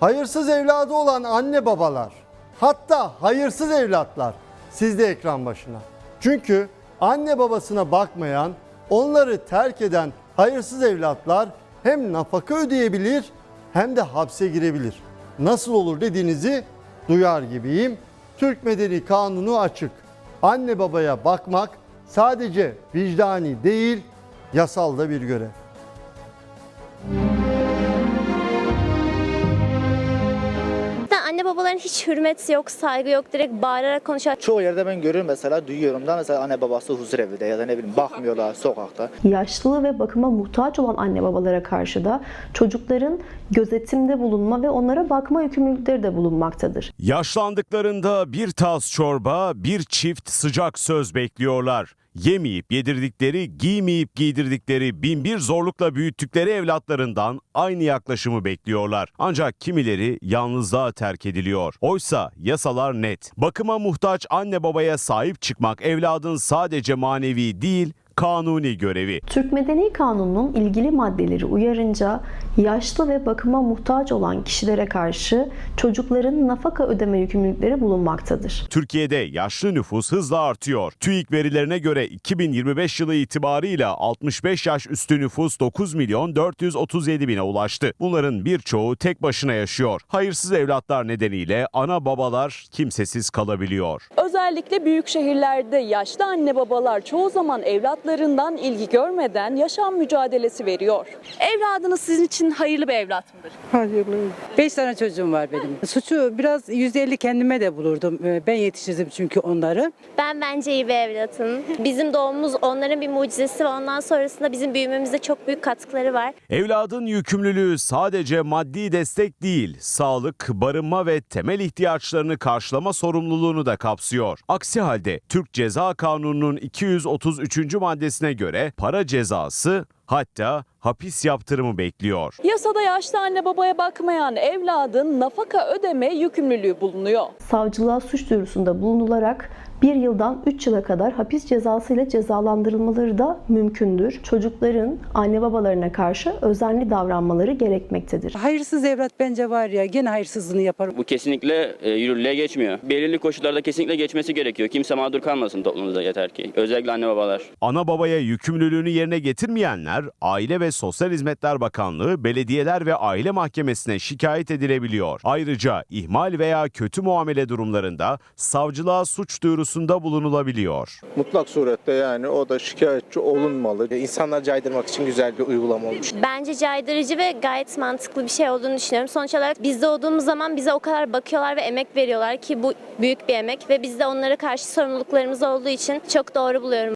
Hayırsız evladı olan anne babalar, hatta hayırsız evlatlar siz de ekran başına. Çünkü anne babasına bakmayan, onları terk eden hayırsız evlatlar hem nafaka ödeyebilir hem de hapse girebilir. Nasıl olur dediğinizi duyar gibiyim. Türk Medeni Kanunu açık. Anne babaya bakmak sadece vicdani değil, yasal da bir görev. Zaten babaların hiç hürmeti yok, saygı yok. Direkt bağırarak konuşuyor. Çoğu yerde ben görüyorum mesela duyuyorum da mesela anne babası huzur evinde ya da ne bileyim bakmıyorlar sokakta. yaşlı ve bakıma muhtaç olan anne babalara karşı da çocukların gözetimde bulunma ve onlara bakma yükümlülükleri de bulunmaktadır. Yaşlandıklarında bir tas çorba, bir çift sıcak söz bekliyorlar. Yemeyip yedirdikleri, giymeyip giydirdikleri, binbir zorlukla büyüttükleri evlatlarından aynı yaklaşımı bekliyorlar. Ancak kimileri yalnızlığa terk ediliyor. Oysa yasalar net. Bakıma muhtaç anne babaya sahip çıkmak evladın sadece manevi değil, kanuni görevi. Türk Medeni Kanunu'nun ilgili maddeleri uyarınca yaşlı ve bakıma muhtaç olan kişilere karşı çocukların nafaka ödeme yükümlülükleri bulunmaktadır. Türkiye'de yaşlı nüfus hızla artıyor. TÜİK verilerine göre 2025 yılı itibarıyla 65 yaş üstü nüfus 9 milyon 437 bine ulaştı. Bunların birçoğu tek başına yaşıyor. Hayırsız evlatlar nedeniyle ana babalar kimsesiz kalabiliyor. Özellikle büyük şehirlerde yaşlı anne babalar çoğu zaman evlatlarından ilgi görmeden yaşam mücadelesi veriyor. Evladınız sizin için hayırlı bir evlat mıdır? Hayırlı. Beş tane çocuğum var benim. Suçu biraz yüzde elli kendime de bulurdum. Ee, Ben yetiştirdim çünkü onları. Ben bence iyi bir evlatım. Bizim doğumumuz onların bir mucizesi ve ondan sonrasında bizim büyümemize çok büyük katkıları var. Evladın yükümlülüğü sadece maddi destek değil, sağlık, barınma ve temel ihtiyaçlarını karşılama sorumluluğunu da kapsıyor. Aksi halde Türk Ceza Kanunu'nun 233. maddesine göre para cezası hatta hapis yaptırımı bekliyor. Yasada yaşlı anne babaya bakmayan evladın nafaka ödeme yükümlülüğü bulunuyor. Savcılığa suç duyurusunda bulunularak 1 yıldan 3 yıla kadar hapis cezası ile cezalandırılmaları da mümkündür. Çocukların anne babalarına karşı özenli davranmaları gerekmektedir. Hayırsız evlat bence var ya gene hayırsızlığını yapar. Bu kesinlikle e, yürürlüğe geçmiyor. Belirli koşullarda kesinlikle geçmesi gerekiyor. Kimse mağdur kalmasın toplumumuzda yeter ki. Özellikle anne babalar. Ana babaya yükümlülüğünü yerine getirmeyenler Aile ve Sosyal Hizmetler Bakanlığı, belediyeler ve aile mahkemesine şikayet edilebiliyor. Ayrıca ihmal veya kötü muamele durumlarında savcılığa suç duyurusunda bulunulabiliyor. Mutlak surette yani o da şikayetçi olunmalı. İnsanlar caydırmak için güzel bir uygulama olmuş. Bence caydırıcı ve gayet mantıklı bir şey olduğunu düşünüyorum. Sonuç olarak biz doğduğumuz zaman bize o kadar bakıyorlar ve emek veriyorlar ki bu büyük bir emek ve biz de onlara karşı sorumluluklarımız olduğu için çok doğru buluyorum.